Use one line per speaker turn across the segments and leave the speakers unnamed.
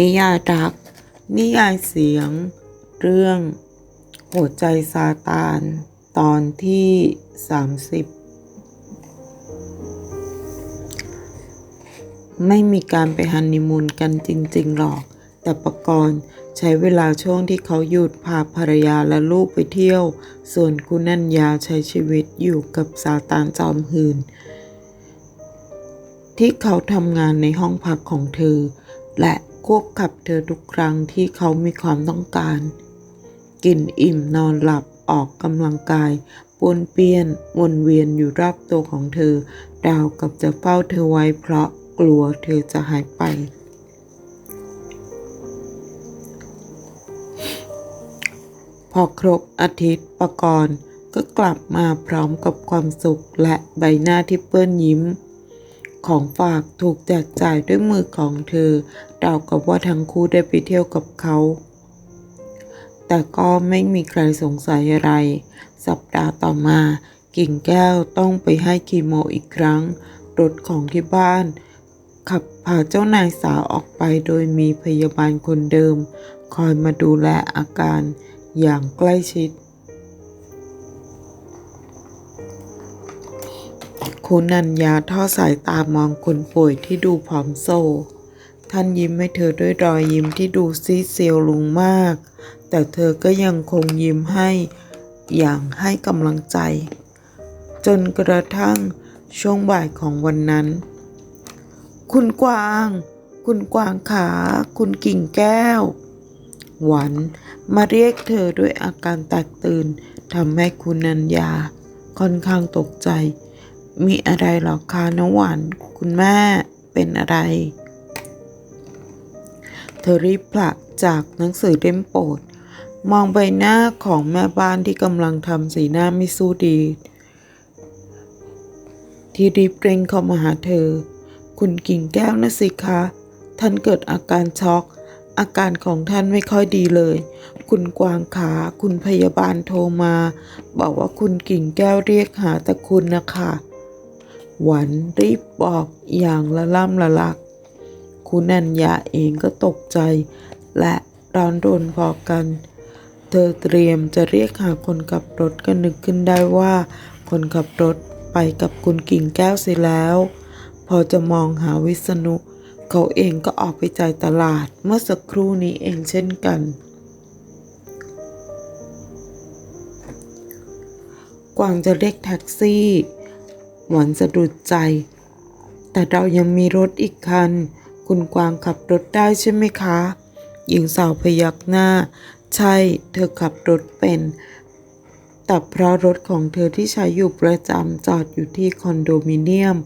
นิยายรัก นิยายเสียง เรื่อง หัวใจซาตาน ตอนที่ 30 ไม่มีการไปฮันนีมูนกันจริง ๆ หรอก แต่ประกรณ์ใช้เวลาช่วงที่เขาหยุดพาภรรยาและลูกไปเที่ยว ส่วนคุณนัญญาใช้ชีวิตอยู่กับซาตานจอมหืน ที่เขาทำงานในห้องพักของเธอ และ ควบขับเธอทุกครั้งที่เขามีความต้องการ กินอิ่มนอนหลับออกกำลังกายปวนเปี้ยนวนเวียนอยู่รอบตัวของเธอดาวกับจะเฝ้าเธอไว้เพราะกลัวเธอจะหายไป พอครบอาทิตย์ประกรณ์ก็กลับมาพร้อมกับความสุขและใบหน้าที่เปื้อนยิ้ม ของฝากถูกแจกจ่ายด้วยมือของเธอดาวกับว่าทั้งคู่ได้ไปเที่ยวกับเขา แต่ก็ไม่มีใครสงสัยอะไร สัปดาห์ต่อมา กิ่งแก้วต้องไปให้คีโมอีกครั้ง รถของที่บ้าน ขับพาเจ้านายสาวออกไปโดยมีพยาบาลคนเดิม คอยมาดูแลอาการอย่างใกล้ชิด คุณนัญญาทอดสายตามองคนป่วยที่ดูผอมโซ ท่านยิ้มให้เธอด้วยรอยยิ้มที่ดูซีเซียวลงมาก แต่เธอก็ยังคงยิ้มให้อย่างให้กำลังใจ จนกระทั่งช่วงบ่ายของวันนั้น คุณกวาง คุณกวางขา คุณกิ่งแก้ว หวันมาเรียกเธอด้วยอาการแตกตื่นทำให้คุณนัญญาค่อนข้างตกใจ มีอะไรหรอคะน้องหวานคุณแม่เป็นอะไร เธอรีบผลักจากหนังสือเล่มโปรด มองใบหน้าของแม่บ้านที่กำลังทำสีหน้าไม่สู้ดี ที่รีบเร่งเข้ามาหาเธอ คุณกิ่งแก้วนะสิคะ ท่านเกิดอาการช็อก อาการของท่านไม่ค่อยดีเลย คุณกวางขา คุณพยาบาลโทรมา บอกว่าคุณกิ่งแก้วเรียกหาแต่คุณนะคะ หวันรีบบอกอย่างละล่ำละลัก คุณัญญาเองก็ตกใจ และร้อนรนพอกัน เธอเตรียมจะเรียกหาคนขับรถก็นึกขึ้นได้ว่า คนขับรถไปกับคุณกิ่งแก้วเสียแล้ว พอจะมองหาวิษณุ เขาเองก็ออกไปจ่ายตลาดเมื่อสักครู่นี้เองเช่นกันกวางจะเรียกแท็กซี่ หวานสะดุดใจ แต่เรายังมีรถอีกคัน คุณกวางขับรถได้ใช่ไหมคะ หญิงสาวพยักหน้า ใช่ เธอขับรถเป็น แต่เพราะรถของเธอที่ใช้อยู่ประจำจอดอยู่ที่คอนโดมิเนียม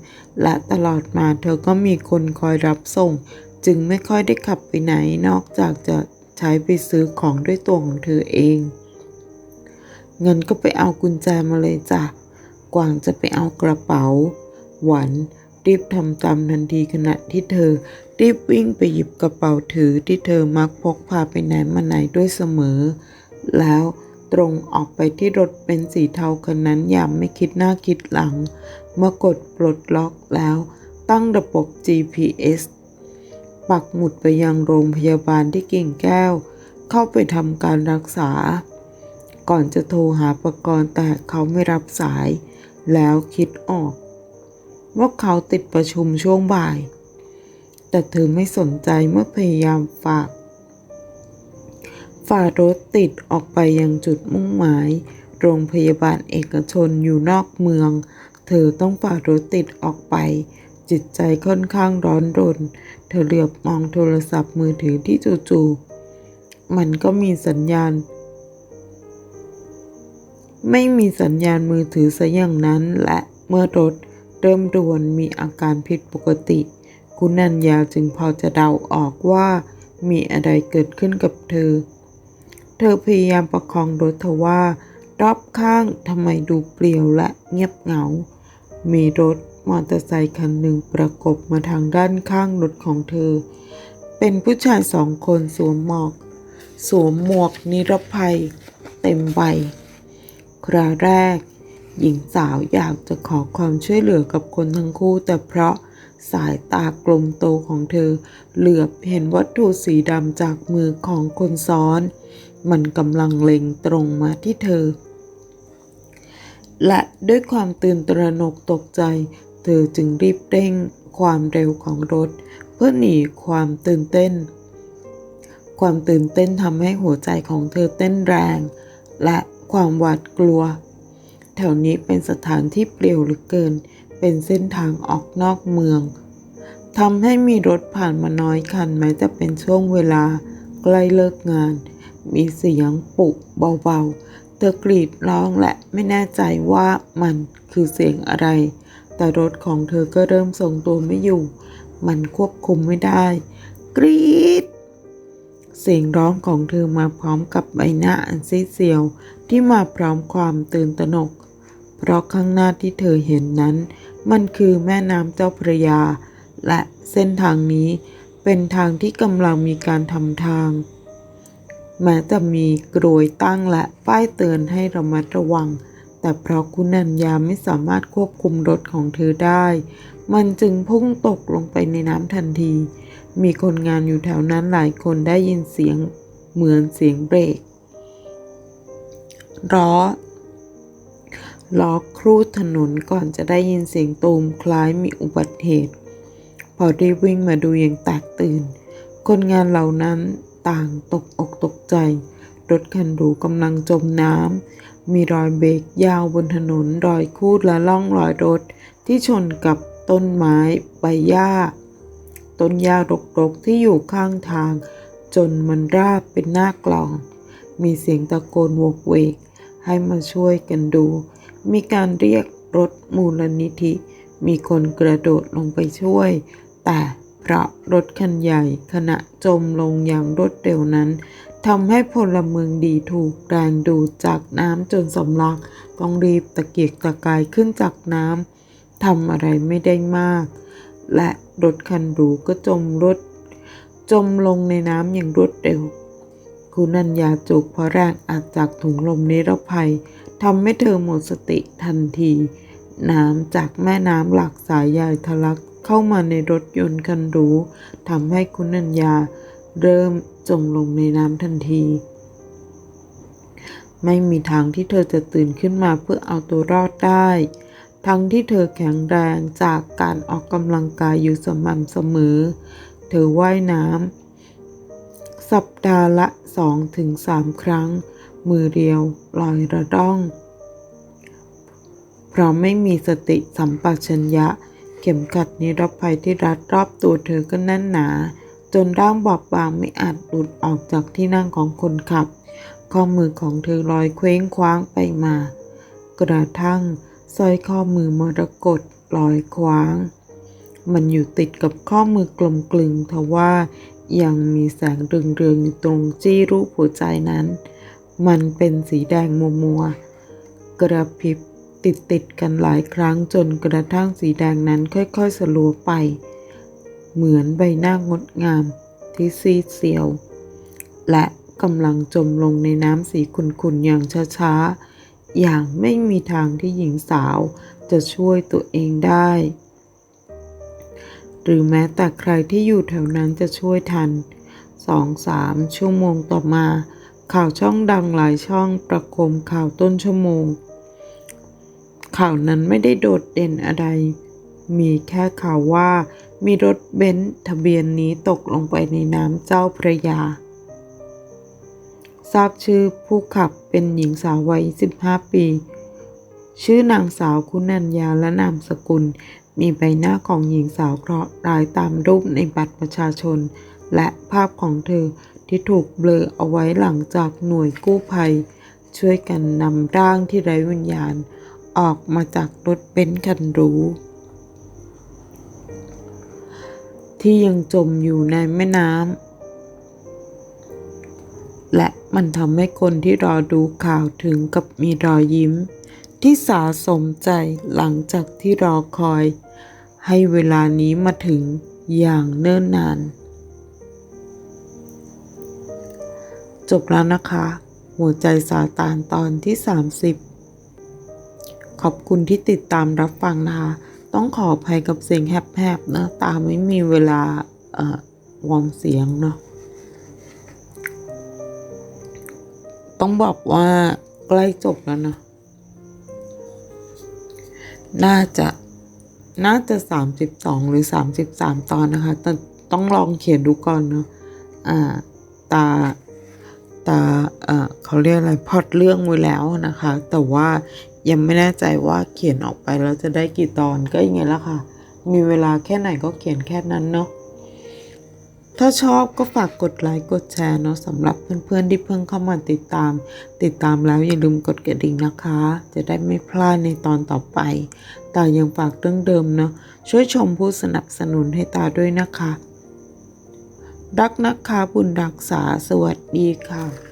และตลอดมาเธอก็มีคนคอยรับส่ง จึงไม่ค่อยได้ขับไปไหนนอกจากจะใช้ไปซื้อของด้วยตัวของเธอเองเงินก็ไปเอากุญแจมาเลยจ้ะ กวางจะไปเอากระเป๋า หวันรีบทำตามทันทีขณะที่เธอ รีบวิ่งไปหยิบกระเป๋าถือที่เธอมักพกพาไปไหนมาไหนด้วยเสมอ แล้วตรงออกไปที่รถเป็นสีเทาคันนั้นอย่างไม่คิดหน้าคิดหลัง เมื่อกดปลดล็อกแล้ว ตั้งระบบ GPS ปักหมุดไปยังโรงพยาบาลที่กิ่งแก้ว เข้าไปทำการรักษา ก่อนจะโทรหาประกรณ์แต่เขาไม่รับสาย แล้วคิดออก ว่าเขาติดประชุมช่วงบ่าย แต่เธอไม่สนใจเมื่อพยายามฝากฝ่ารถติดออกไปยังจุดมุ่งหมาย โรงพยาบาลเอกชนอยู่นอกเมือง เธอต้องฝ่ารถติดออกไป จิตใจค่อนข้างร้อนรน เธอเหลือบมองโทรศัพท์มือถือที่จู่ๆมันก็มีสัญญาณ ไม่มีสัญญาณมือถือซะอย่างนั้น และเมื่อรถเริ่มรวนมีอาการผิดปกติ คุณนันยาจึงพอจะเดาออกว่ามีอะไรเกิดขึ้นกับเธอ เธอพยายามประคองรถทว่า รอบข้างทำไมดูเปลี่ยวและเงียบเหงา มีรถมอเตอร์ไซค์คันหนึ่งประกบมาทางด้านข้างรถของเธอ เป็นผู้ชายสองคนสวมหมอกสวมหมวกนิรภัย เต็มใบ คราแรก หญิงสาวอยากจะขอความช่วยเหลือกับคนทั้งคู่ แต่เพราะสายตากลมโตของเธอ เหลือบเห็นวัตถุสีดำจากมือของคนซ้อน มันกำลังเล็งตรงมาที่เธอ และด้วยความตื่นตระหนกตกใจ เธอจึงรีบเร่งความเร็วของรถ เพื่อหนีความตื่นเต้น ความตื่นเต้นทำให้หัวใจของเธอเต้นแรง และ ความหวาดกลัว แถวนี้เป็นสถานที่เปลี่ยวเหลือเกิน เป็นเส้นทางออกนอกเมืองทำให้มีรถผ่านมาน้อยคันแม้จะเป็นช่วงเวลาใกล้เลิกงาน มีเสียงปุกเบาๆ เธอกรีดร้องและไม่แน่ใจว่ามันคือเสียงอะไร แต่รถของเธอก็เริ่มทรงตัวไม่อยู่ มันควบคุมไม่ได้ กรีด เสียงร้องของเธอมาพร้อมกับใบหน้าอันซีดเซียวที่มาพร้อมความตื่นตระหนก เพราะข้างหน้าที่เธอเห็นนั้น มันคือแม่น้ำเจ้าพระยา และเส้นทางนี้เป็นทางที่กำลังมีการทำทาง แม้จะมีกรวยตั้งและป้ายเตือนให้ระมัดระวัง แต่เพราะคุณัญญาไม่สามารถควบคุมรถของเธอได้ มันจึงพุ่งตกลงไปในน้ำทันที มีคนงานอยู่แถวนั้นหลายคนได้ยินเสียงเหมือนเสียงเบรกล้อล้อครูดถนนก่อนจะได้ยินเสียงตูมคล้ายมีอุบัติเหตุ พอได้วิ่งมาดูอย่างแตกตื่น คนงานเหล่านั้นต่างตกอกตกใจ รถคันหรูกำลังจมน้ำ มีรอยเบรกยาวบนถนนรอยคูดและล่องรอยรถ ที่ชนกับต้นไม้ใบหญ้า ต้นหญ้ารกๆที่อยู่ข้างทาง จนมันราบเป็นหน้ากลอง มีเสียงตะโกนโวกเวก ให้มาช่วยกันดู มีการเรียกรถมูลนิธิ มีคนกระโดดลงไปช่วย แต่เพราะรถคันใหญ่ขณะจมลงอย่างรวดเร็วนั้น ทำให้พลเมืองดีถูกแรงดูดจากน้ำจนสำลัก ต้องรีบตะเกียกตะกายขึ้นจากน้ำทำอะไรไม่ได้มาก และรถคันหรูก็จมรถ จมลงในน้ำอย่างรวดเร็ว คุณัญญาจุกเพราะแรงอัดจากถุงลมนิรภัยทำให้เธอหมดสติทันที น้ำจากแม่น้ำหลากสายใหญ่ทะลักเข้ามาในรถยนต์คันหรูทำให้คุณัญญาเริ่มจมลงในน้ำทันที ไม่มีทางที่เธอจะตื่นขึ้นมาเพื่อเอาตัวรอดได้ ทั้งที่เธอแข็งแรงจากการออกกำลังกายอยู่สม่ำเสมอ เธอว่ายน้ำสัปดาห์ละสองถึงสามครั้ง มือเดียวลอยระด้อง เพราะไม่มีสติสัมปชัญญะเข็มขัดนิรภัยที่รัดรอบตัวเธอก็แน่นหนา จนร่างบอบบางไม่อาจหลุดออกจากที่นั่งของคนขับ ข้อมือของเธอลอยเคว้งคว้างไปมา กระทั่งสร้อยข้อมือมรกตลอยคว้าง มันอยู่ติดกับข้อมือกลมกลึงทว่ายังมีแสงเรืองๆอยู่ตรงจี้รูปหัวใจนั้น มันเป็นสีแดงมัวมัวๆกระพริบติดติดๆกันหลายครั้งจนกระทั่งสีแดงนั้นค่อยๆสลัวไป เหมือนใบหน้างดงามที่ซีดเซียว และกำลังจมลงในน้ำสีขุ่นๆอย่างช้าๆ อย่างไม่มีทางที่หญิงสาวจะช่วยตัวเองได้ หรือแม้แต่ใครที่อยู่แถวนั้นจะช่วยทันสองสามชั่วโมงต่อมา ข่าวช่องดังหลายช่องประคมข่าวต้นชั่วโมง ข่าวนั้นไม่ได้โดดเด่นอะไร มีแค่ข่าวว่า มีรถเบนซ์ทะเบียนนี้ตกลงไปในน้ำเจ้าพระยา ทราบชื่อผู้ขับเป็นหญิงสาววัย 15 ปี ชื่อนางสาวคุณัญญาและนามสกุล มีใบหน้าของหญิงสาวเคราะห์ร้ายตามรูปในบัตรประชาชน และภาพของเธอที่ถูกเบลอเอาไว้หลังจากหน่วยกู้ภัย ช่วยกันนำร่างที่ไร้วิญญาณ ออกมาจากรถเบนซ์คันหรู ที่ยังจมอยู่ในแม่น้ำและมันทำให้คนที่รอดูข่าวถึงกับมีรอยยิ้ม ที่สาสมใจหลังจากที่รอคอย ให้เวลานี้มาถึงอย่างเนิ่นนาน จบแล้วนะคะ หัวใจสาตานตอนที่ 30 ขอบคุณที่ติดตามรับฟังนะคะ ต้องขออภัยกับเสียงแหบๆนะ ตาไม่มีเวลาเอ่อวอร์มเสียงเนาะต้องบอกว่าใกล้จบแล้วนะ น่าจะ น่าจะสามสิบสองหรือสามสิบสามตอนนะคะ แต่ต้องลองเขียนดูก่อนเนาะ อ่า ตา ตา เอ่อเขาเรียกอะไรพอดเรื่องไว้แล้วนะคะ แต่ว่า ยังไม่แน่ใจว่าเขียนออกไปแล้วจะได้กี่ตอนก็ยังไงละค่ะ มีเวลาแค่ไหนก็เขียนแค่นั้นเนาะ ถ้าชอบก็ฝากกดไลค์กดแชร์เนาะสำหรับเพื่อนๆที่เพิ่งเข้ามาติดตาม ติดตามแล้วอย่าลืมกดกระดิ่งนะคะ จะได้ไม่พลาดในตอนต่อไป แตายังฝากเรื่องเดิมเนาะช่วยชมผู้สนับสนุนให้ตาด้วยนะคะ รักนะคะบุญรักษาสวัสดีค่ะ